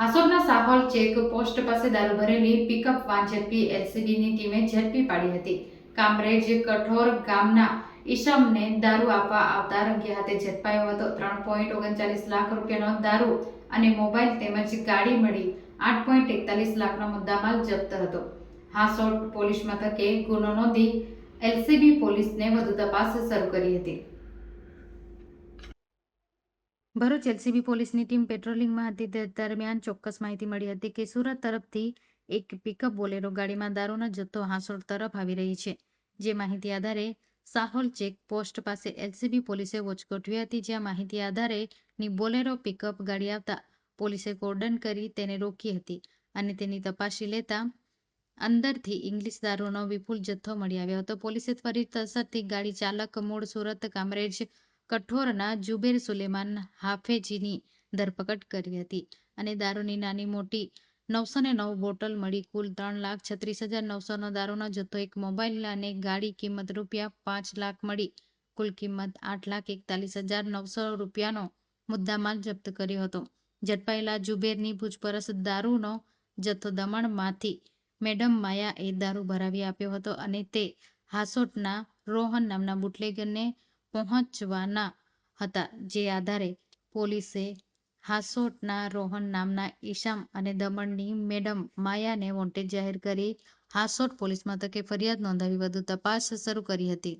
હાસોડના સાહોલ check post પાસે દારૂ ભરેલી પિકઅપ વાન ઝડપી એલસીબીની ટીમે ઝડપી પાડી હતી. કામરેજ કઠોર ગામના ઈશમને દારૂ આપવા આવતા રંગે હાથે ઝડપાયો હતો. ત્રણ પોઈન્ટ ઓગણચાલીસ લાખ રૂપિયાનો દારૂ અને મોબાઈલ તેમજ ગાડી મળી આઠ પોઈન્ટ એકતાલીસ લાખનો મુદ્દામાલ જપ્ત હતો. હાસોડ પોલીસ મથકે ગુનો નોંધી એલસીબી પોલીસને વધુ તપાસ શરૂ કરી હતી. ભરૂચ એલસીબી પોલીસની ટીમ પેટ્રોલિંગમાં હતી દરમિયાન ચોક્કસ માહિતી મળી હતી કે સુરત તરફથી એક પિકઅપ બોલેરો ગાડીમાં દારૂનો જથ્થો હાંસોડ તરફ આવી રહી છે. જે માહિતી આધારે સાહોલ ચેક પોસ્ટ પાસે એલસીબી પોલીસે વોચ ગોઠવી હતી. જ્યાં માહિતી આધારે ની બોલેરો પિકઅપ ગાડી આવતા પોલીસે કોર્ડન કરી તેને રોકી હતી અને તેની તપાસી લેતા અંદરથી ઇંગ્લિશ દારૂનો વિપુલ જથ્થો મળી આવ્યો હતો. પોલીસે ત્વરિત અસરથી ગાડી ચાલક મૂળ સુરત કામરેજ કઠોરના જુબેર સુલેમાન હાફેજીની ધરપકડ કરી હતી અને દારૂની નાની મોટી નવસો ને નવ બોટલ મળી કુલ ત્રણ લાખ છત્રીસ હજાર નવસોનો દારૂનો જથ્થો, એક મોબાઈલ અને ગાડી કિંમત રૂપિયા પાંચ લાખ મળી કુલ કિંમત આઠ લાખ એકતાલીસ હજાર નવસો રૂપિયાનો મુદ્દામાલ જપ્ત કર્યો હતો. ઝડપાયેલા જુબેરની પૂછપરછ દારૂનો જથ્થો દમણમાંથી મેડમ માયા એ દારૂ ભરાવી આપ્યો હતો અને તે હાસોટના રોહન નામના બુટલેગરને પહોંચવાના હતા, જે આધારે પોલીસે હાસોટના રોહન નામના ઈશામ અને દમણની મેડમ માયાને વોન્ટેડ જાહેર કરી હાસોટ પોલીસ મથકે ફરિયાદ નોંધાવી વધુ તપાસ શરૂ કરી હતી.